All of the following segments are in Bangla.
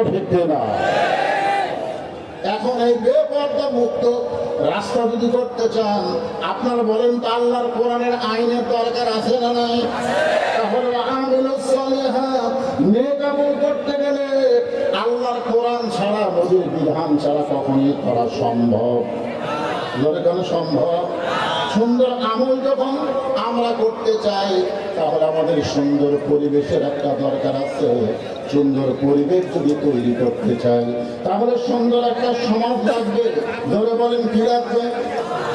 কথা ঠিক না এখন এই বেপর্দা মুক্ত রাস্তা যদি করতে চান, আপনারা বলেন তো আল্লাহর কোরআনের আইনের দরকার আছে না নাই? তাহলে করতে গেলে আল্লাহর কোরআন ছাড়া নবীর বিধান ছাড়া কখনই করা সম্ভব। কেন সম্ভব। সুন্দর আমল যখন আমরা করতে চাই, তাহলে আমাদের সুন্দর পরিবেশের একটা দরকার আছে। সুন্দর পরিবেশ যদি তৈরি করতে চাই, তাহলে সুন্দর একটা সমাজ লাগবে। ধরে বলেন কি লাগবে?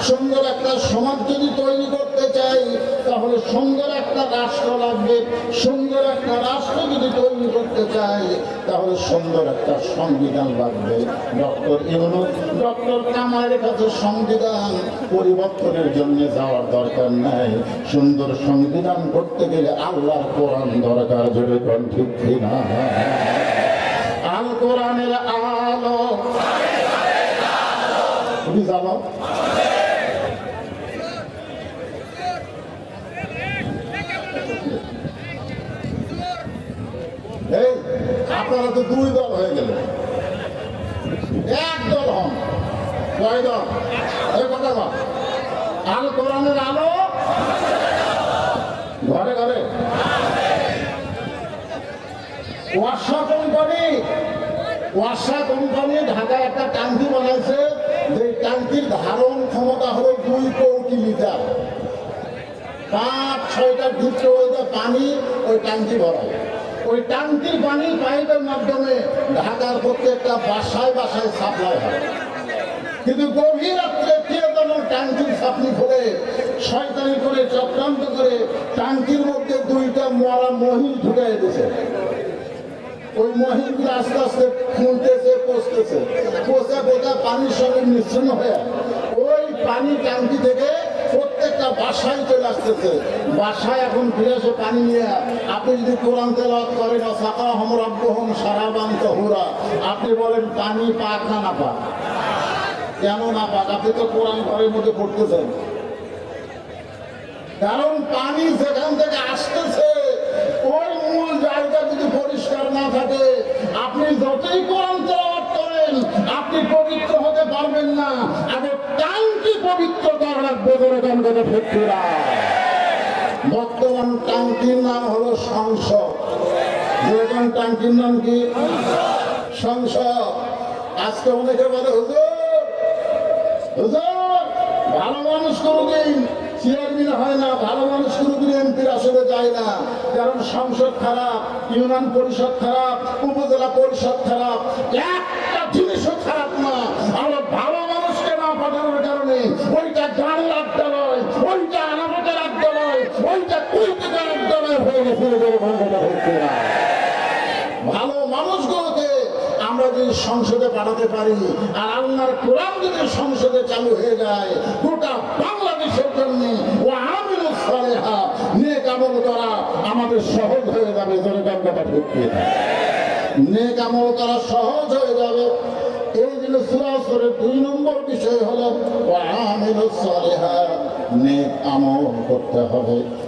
সুন্দর একটা সমাজ যদি তৈরি করতে চাই, তাহলে সুন্দর একটা রাষ্ট্র লাগবে। সুন্দর একটা রাষ্ট্র যদি তৈরি করতে চাই, তাহলে সুন্দর একটা সংবিধান লাগবে। ডক্টর ইউনুস, ডক্টর কামালের কাছে সংবিধান পরিবর্তনের জন্য যাওয়ার দরকার নাই। সুন্দর সংবিধান করতে গেলে আল্লাহর কোরআন দরকার, জোরে ঠিক আল কোরআনের আলো। তুমি জানো এই আপনারা তো দুই দল হয়ে গেল এক দল হন। কয় দল? এই কথা আল কোরআনের আলো? ঘরে ঘরে। ওয়াসা কোম্পানি ওয়াসা কোম্পানি ঢাকায় একটা টাঙ্কি বানাইছে। যে টাঙ্কির ধারণ ক্ষমতা হলো দুই কোটি লিটার। পাঁচ, ছয়টা ডিপ্টো পানি, ওই টাঙ্কি ভরায়। ওই টাঙ্কির পানি পাইপের মাধ্যমে ঢাকার প্রত্যেকটা বাসায় বাসায় সাপ্লাই হয়। কিন্তু গভীর রাত্রে কে যেন ট্যাঙ্কির সাপনি করে শয়তানি করে, চক্রান্ত করে ট্যাঙ্কির মধ্যে দুইটা মরা মহিল ঢুকাই দিয়েছে ওই মহিলগুলো আস্তে আস্তে ফুলতেছে পচতেছে। পচে পচে পানির সঙ্গে মিশ্রণ হয়ে ওই পানি ট্যাঙ্কি থেকে প্রত্যেকটা বাসায় চলে আসতেছে। বাসায় এখন ফিরে পানি নিয়ে। আপনি যদি কোরআন তেলাওয়াত করেন সাকা হম রব্বহম সারাবান তহুরা। আপনি বলেন, পানি পাক না না পাক কেন না পাক আপনি তো কোরআন ঘরের মধ্যে পড়তেছেন। কারণ পানি যেখান থেকে আসতেছে ওই মূল জায়গা যদি পরিষ্কার না থাকে আপনি যতই কোরআন তেলাওয়াত করেন আপনি পবিত্র হতে পারবেন না আগে টাঙ্কি পবিত্র করা লাগবে বলে কোন বর্তমান টাঙ্কির নাম হলো সংসদ। যেরকম টাঙ্কির নাম কি? সংসদ। আজকে অনেকে বলে, হুজুর হুজুর, ভালো মানুষ কোনোদিন চেয়ারম্যান হয় না, ভালো মানুষ কোনোদিন এমপির আসলে যায় না। কারণ সংসদ খারাপ, ইউনিয়ন পরিষদ খারাপ, উপজেলা পরিষদ খারাপ। একটা জিনিসও খারাপ না আমরা ভালো মানুষকে না পাঠানোর কারণে ওইটা গান আড্ডা নয় ওইটা আনামতের আড্ডা নয় ওইটা কুইটিকার ভালো মানুষগুলোকে আমরা যদি সংসদে পাঠাতে পারি, আর আল্লাহর কোরআন যদি সংসদে চালু হয়ে যায়, গোটা বাংলাদেশের জন্য ও আমিন সালেহা, নেক আমল করা আমাদের সহজ হয়ে যাবে কথা ঠিক নেক আমল করা সহজ হয়ে যাবে। এই জন্য দুই নম্বর বিষয় হলো নেক আমল করতে হবে।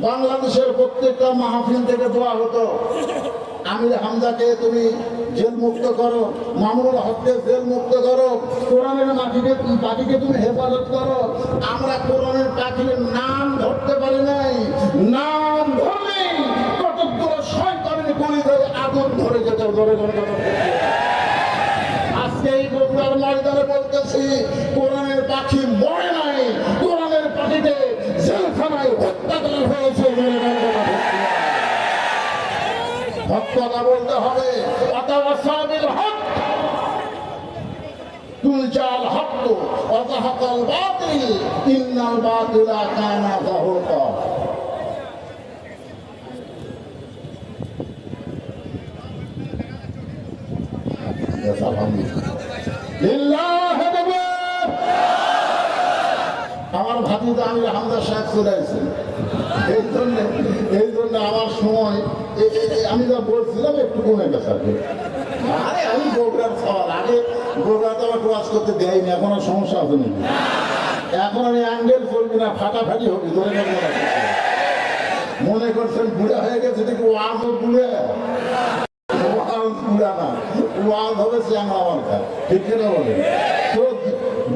বাংলাদেশের প্রত্যেকটা মাহফিল থেকে দোয়া হতো। আমির হামজাকে তুমি জেল মুক্ত করো, মামুনুল হককে জেল মুক্ত করো, কোরআনের মাটিকে পাখিকে তুমি হেফাজত করো। আমরা কোরআনের পাখির নাম ধরতে পারি নাই। নাম ধরলে কতগুলো শয়তানের গুলি ধরে আগুন ধরে যেতে। ধরে ধরে আজকে এই বগুড়ার ময়দানে বলতেছি, কোরআনের পাখি মরে নাই কোরআনের পাখিকে জেলখানায় হত্যা করা হয়েছে ধরে ধরে ধরে হক কথা বলতে হবে অতাওয়াসাবিল হক তুলজাল হক অতাহাকাল বাতিল ইন্নাল বাতিলা কানা যাহুকা Yes, alhamdulillah. لله তো আমির হামদা সাহেব চলে আসছেন জন্য, এই জন্য আমার সময় আমি যা বলছিলাম একটু কমে গেছে আরে আমি বগুড়ার সওয়াল। আগে বগুড়াতে আমার ক্লাস করতে দেয়নি, এখন আর সমস্যা আছে নাকি? এখন আমি অ্যাঙ্গেল করবি না, ফাটাফাটি হবে। মনে করছেন বুড়া হয়ে গেছে দেখি ওয়াজও বুড়ে। ওয়াজ বুড়া না, ওয়াজ হবে চ্যাংড়া মার্কা ঠিক কিনা বলে তো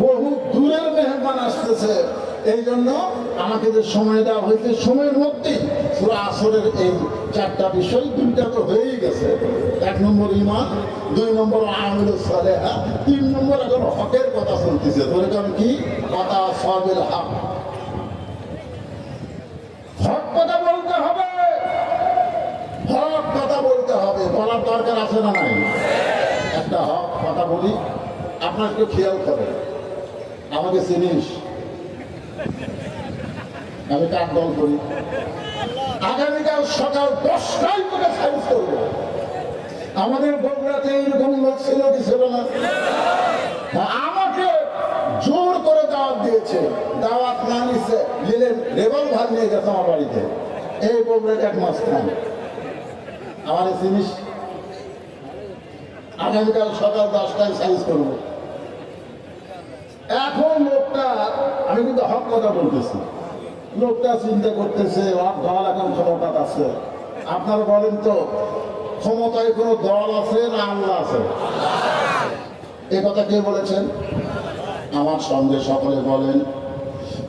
বহু দূরের মেহমান আসতেছে। এই জন্য আমাকে যে সময় দেওয়া হয়েছে, সময়ের মধ্যেই পুরো আসরের এই চারটা বিষয় দুইটা তো হয়েই গেছে। এক নম্বর ইমান দুই নম্বর আমিল সালেহা, তিন নম্বর এখন হকের কথা শুনতেছে। তোর কারণ কি? কথা সবের হক। হক কথা বলতে হবে। হক কথা বলতে হবে। বলার দরকার আছে না নাই? একটা হক কথা বলি। আপনার একটু খেয়াল করে আমাকে চিনিস? আমি কার দল করি। আগামীকাল সকাল দশটায় তোকে সাইজ করব। আমাদের বগুড়াতে এইরকম লোক ছিল কি ছিল না? আমাকে জোর করে দাওয়াত দিয়েছে। দাওয়াত না নিচ্ছে নিলে ভাগ নিয়ে গেছে আমার বাড়িতে। এই বগুড়ার এক মাস খান আমার এই জিনিস আগামীকাল সকাল দশটায় সাইজ করব। এখন লোকটা, আমি কিন্তু হক কথা বলতেছি। লোকটা চিন্তা করতেছে দল এখন ক্ষমতা আছে। আপনারা বলেন তো, ক্ষমতায় কোনো দল আছে না আল্লাহ আছে? এ কথা কে বলেছেন? আমার সঙ্গে সকলে বলেন,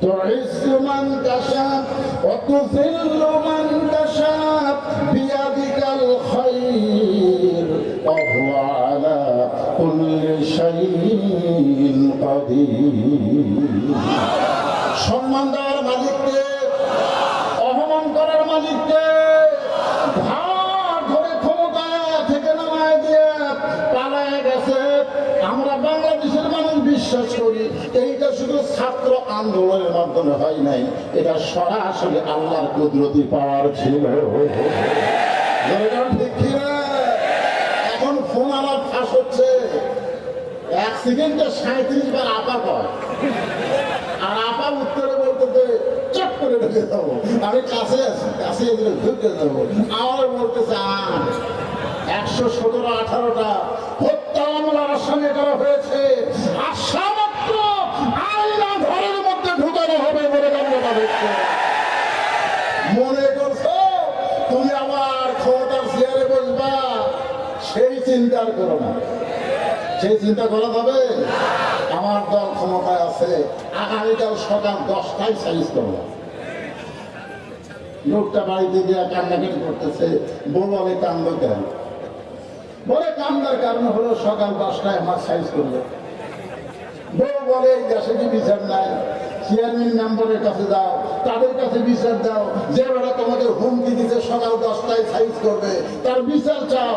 তো মান কাশা, অত মান কাশা। হয় নাই। এটা সরাসরি আল্লাহর কুদরতি পাওয়ার ছিল? এখন ফোন আমার ফাঁস হচ্ছে। এক সাঁত্রিশ বার আপা কয়। আর আপা উত্তরে বলতেছে, চট করে ঢুকে যাব। আমি কাছে আছি, কাছে ঢুকে যাব। আমার বলতেছে একশো সতেরো, আঠারোটা হত্যা মামলার আসামি করা হয়েছে। আশা মাত্র আইনা ঘরের মধ্যে ঢুকানো হবে বলে গণ্যতা হচ্ছে মনে করছ তুমি আমার ক্ষমতার চেয়ারে বসবা সেই চিন্তার করো না। সেই চিন্তা করা যাবে? আমার দল ক্ষমতায় আছে, আগামীকাল সকাল দশটায় সাইজ করব। লোকটা বাড়িতে গিয়ে কান্নাকাটি করতেছে বউ বলে কান্দ কেন? বলে কান্দার কারণ হলো সকাল দশটায় আমার সাইজ বউ বলে দেশে কি বিচার নাই? চেয়ারম্যান মেম্বারের কাছে তাদের কাছে বিচার দাও। যে ওরা তোমাকে হুমকি দিতে সকাল দশটায় সাইজ করবে, তার বিচার চাও।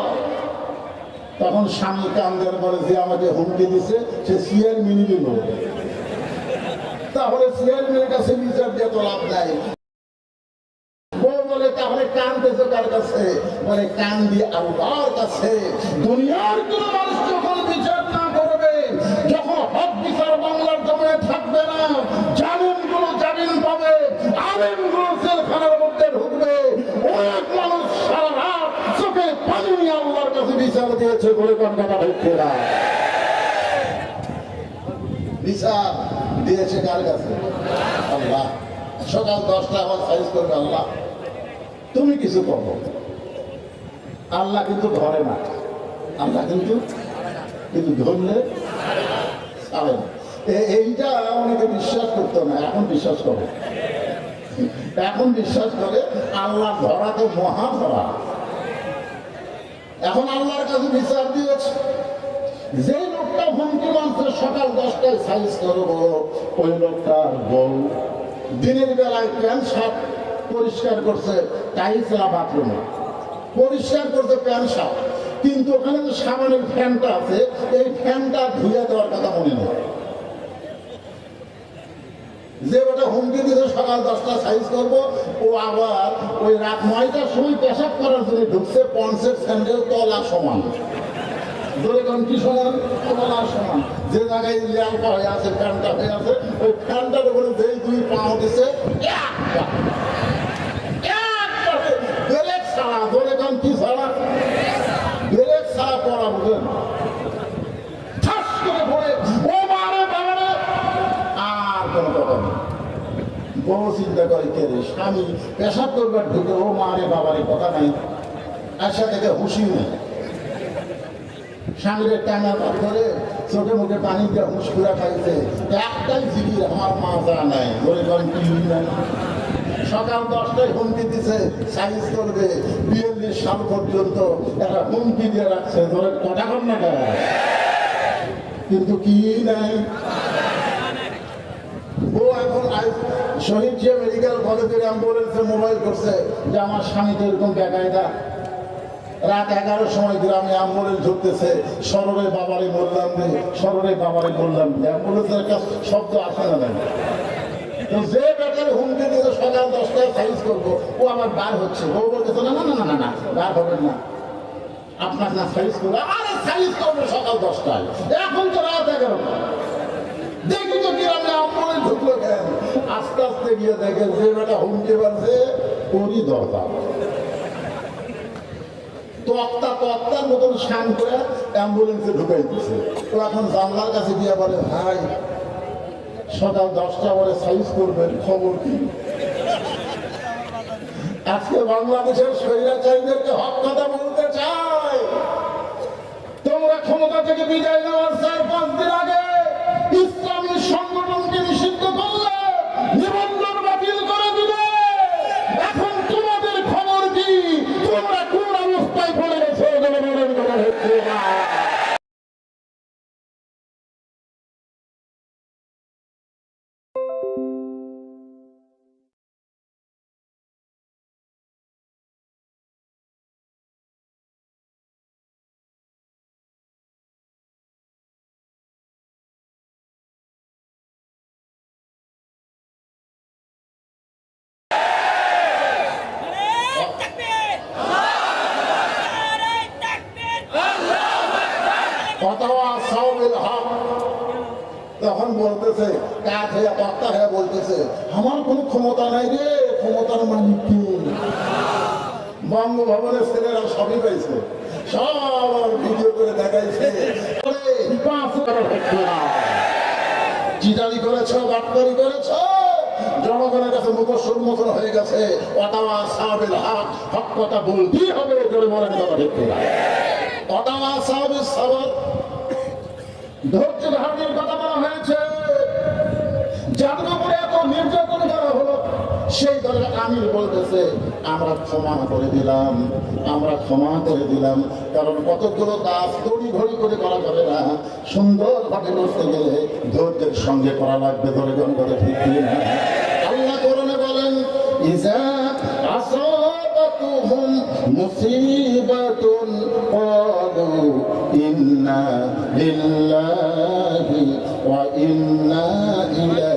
তখন স্বামী কান্দের বলে যে আমাকে হুমকি দিছে, সে সিএল নিল তাহলে চেয়ারম্যানের কাছে বিচার দিয়ে তো লাভ নাই। কান দিয়ে আল্লাহর কাছে। দুনিয়ার কোন মানুষ যখন বিচার না করবে যখন হক বিচার বাংলার জমিনে থাকবে না জামিনগুলো জামিন পাবে আলেমগুলো জেলখানার মধ্যে ঢুকবে অনেক মানুষ সারা রাত চোখে পানি নিয়ে আল্লাহর কাছে দিয়েছে বলে ঢুকছে না। বিচার দিয়েছে কার কাছে? আল্লাহ। সকাল দশটা আবার সাইজ করবে আল্লাহ। তুমি কিছু করো। আল্লাহ কিন্তু ধরে না। আল্লাহ কিন্তু কিন্তু ধরলে ছাড়ে না। এইটা অনেকে বিশ্বাস করতো না, এখন বিশ্বাস করে। এখন বিশ্বাস করে আল্লাহ ধরা তো মহা ধরা এখন আল্লাহর কাছে বিচার দিয়েছে। যে লোকটা হুমকি মানছে সকাল দশটায় সাইজ করব ওই লোকটার বউ দিনের বেলায় প্যান্ট শার্ট পরিষ্কার করছে টাইলসরা বাথরুমে। পরিষ্কার করছে প্যান্ট শার্ট। কিন্তু ওখানে যে সামনের ফ্যানটা আছে, এই ফ্যানটা ধুয়ে দেওয়ার কথা মনে নেই। যে ওটা হুমকি দিতে সকাল দশটা সাইজ করব। ও আবার ওই রাত নয়টার সময় পেশাব করার জন্য ঢুকছে, পঞ্চের স্যান্ডেল তলা সমান। ধরে কোন কি সমান? আর সমান। যে জায়গায় হয়ে আছে ফ্যানটা হয়ে আছে, ওই ফ্যানটার উপরে যেই দুই পাও দিছে একটা একবারে ব্রেক ছাড়া ধরে কোন কি ছাড়া ব্রেক ছাড়া পড়া বুঝলেন ঠাস করে পড়ে ও মারে বাবারে আর কোনো কথা নেই বউ চিন্তা করে, কে রে, স্বামী, পেশাব করবার ঢুকে, ও মারে বাবারে কথা নাই। আশা থেকে হুশি নেই স্বামীর টানা পার করে চোখে মুখে পানি দিয়ে হুঁশ করে খাইছে। একটাই জিগির আমার মা যা নাই বলে করেন কি নাই সকাল দশটায় হুমকি দিছে সাইজ করবে বিয়াল্লিশ সাল পর্যন্ত একটা হুমকি দিয়ে রাখছে ধরে কর না কিন্তু কি নাই? ও এখন আই- শহীদ জিয়া মেডিকেল কলেজের অ্যাম্বুলেন্সে মোবাইল করছে, যে আমার স্বামী তো এরকম বেকায়দা রাত এগারোর সময় গ্রামে অ্যাম্বুলেন্স ঢুকতেছে সররে বাবারে বললাম রে সররে বাবারে বললাম অ্যাম্বুলেন্সের একটা শব্দ আসে না নাই তো যে বেটার হুমকি দিয়ে সকাল দশটায় সাইজ করব, ও আমার বার হচ্ছে। ও বলতেছে, না না না না না বার হবেন না। আপনার না সাইজ করব, আরে সাইজ করব সকাল দশটায়। এখন তো রাত এগারোটা। ঢুকলো কেন আস্তে আস্তে গিয়ে দেখে যে বেটা হুমকি পারছে ওরই দরকার। সকাল দশটা করবেন, খবর কি? আজকে বাংলাদেশের বলতে চাই। তোমরা ক্ষমতা থেকে বিদায় নেওয়ার চার পাঁচ দিন আগে বলতেছে, কাঠ হয়ে বক্তা হয়ে বলতেছে, আমার কোনো ক্ষমতা নাই রে, ক্ষমতার মালিক বঙ্গভবনের ছেলেরা সবই পাইছে সব ভিডিও করে দেখাইছে। চিটারি করেছ করেছ, জনগণের কাছে মুখস্বর মতন হয়ে গেছে। অটাওয়া সাহাবের হাত, হক কথা বলতেই হবে করে মনের কথা দেখতে? অটাওয়া ধৈর্য ধারণের কথা উপরে এত নির্যাতন করা হলো, সেই দলের আমির বলতেছে, আমরা ক্ষমা করে দিলাম, আমরা ক্ষমা করে দিলাম, কারণ কতগুলো কাজ তড়ি ঘড়ি করে করা যাবে না। সুন্দরভাবে করতে গেলে ধৈর্যের সঙ্গে করা লাগবে, ধরে জন করে ঠিক আল্লাহ করণে বলেন ইন্না ইন্না ইলাইহি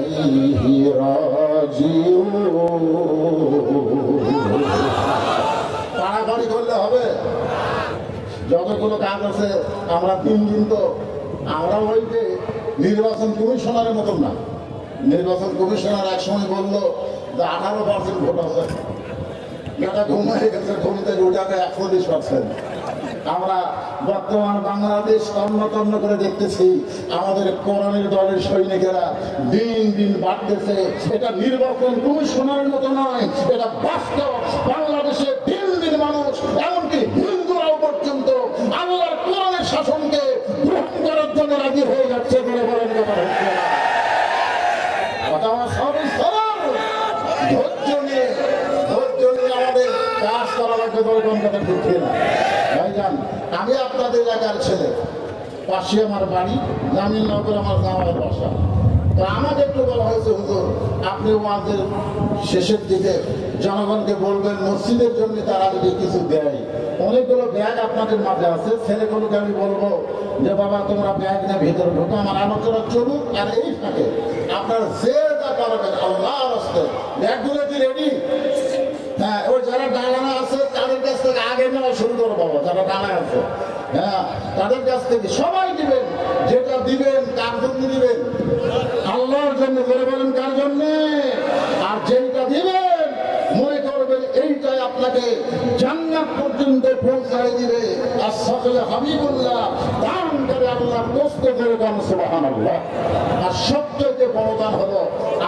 পাড়াপাড়ি করলে হবে। যতগুলো কাজ আছে, আমরা তিন দিন তো, আমরা ওই যে নির্বাচন কমিশনারের মতন না। নির্বাচন কমিশনার এক সময় বলল যে আঠারো পার্সেন্ট ভোট আছে। এটা ঘুমিয়ে গেছে ঘুম থেকে উঠাকে একচল্লিশ পার্সেন্ট আমরা বর্তমান বাংলাদেশ তন্ন করে দেখতেছি, আমাদের কোরআনের দলের সৈনিকেরা দিন দিন বাড়তেছে। এটা নির্বাচন কমিশনারের মতো নয়, এটা বাস্তব। বাংলাদেশে দিন দিন মানুষ, এমনকি হিন্দুরাও পর্যন্ত আল্লাহর কোরআনের শাসনকে গ্রহণ করার জন্য রাজি হয়ে যাচ্ছে বলে বলেন কথা ধৈর্য নিয়ে ধৈর্য নিয়ে আমাদের কাজ করা লাগবে কথা ঢুকিয়ে না ভাইজান আমি আপনাদের এলাকার ছেলে। পাশে আমার বাড়ি জামিননগর আমার জামাইয়ের বাসা। তো আমাকে একটু বলা হয়েছে, হুজুর, আপনি ওয়াজের শেষের দিকে জনগণকে বলবেন, মসজিদের জন্য তারা যদি কিছু দেয়। অনেকগুলো ব্যাগ আপনাদের মাঝে আছে। ছেলেগুলোকে আমি বলব যে, বাবা, তোমরা ব্যাগ নিয়ে ভেতরে ঢোকো, আমার আলোচনা চলুক, আর এই ফাঁকে আপনার যে যা পারবেন আল্লাহ ব্যাগগুলো কি রেডি তাদের কাছ থেকে সবাই দিবেন, যেটা দিবেন কার জন্য দিবেন? আল্লাহর জন্য করে বলেন, কার জন্য? আর যেটা দিবেন, মনে করবেন এইটাই আপনাকে জান্নাত পর্যন্ত পৌঁছায় দিবে। আর সকলে হাবিবুল্লাহ, দান করে আল্লাহ কষ্ট করে দান সুবাহান আর সবচেয়ে বড় দান হলো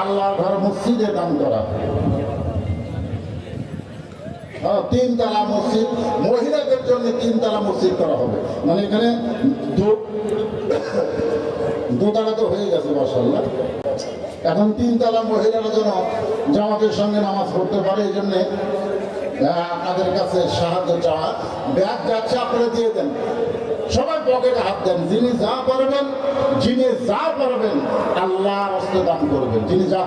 আল্লাহর ঘর মসজিদে দান করা। হ্যাঁ, তিন তালা মসজিদ মহিলাদের জন্য তিন তালা মসজিদ করা হবে। মানে এখানে দোতলা তো হয়ে গেছে মাসাল্লাহ এখন তিন তালা মহিলারা যেন জামাতের সঙ্গে নামাজ পড়তে পারে এই জন্যে আপনাদের কাছে সাহায্য চাওয়া। ব্যাগ যাচ্ছে আপনারা দিয়ে দেন। সবাই পকেটে হাত দেন। যিনি যা পারবেন যিনি যা পারবেন আল্লাহ দান করবেন। যিনি যা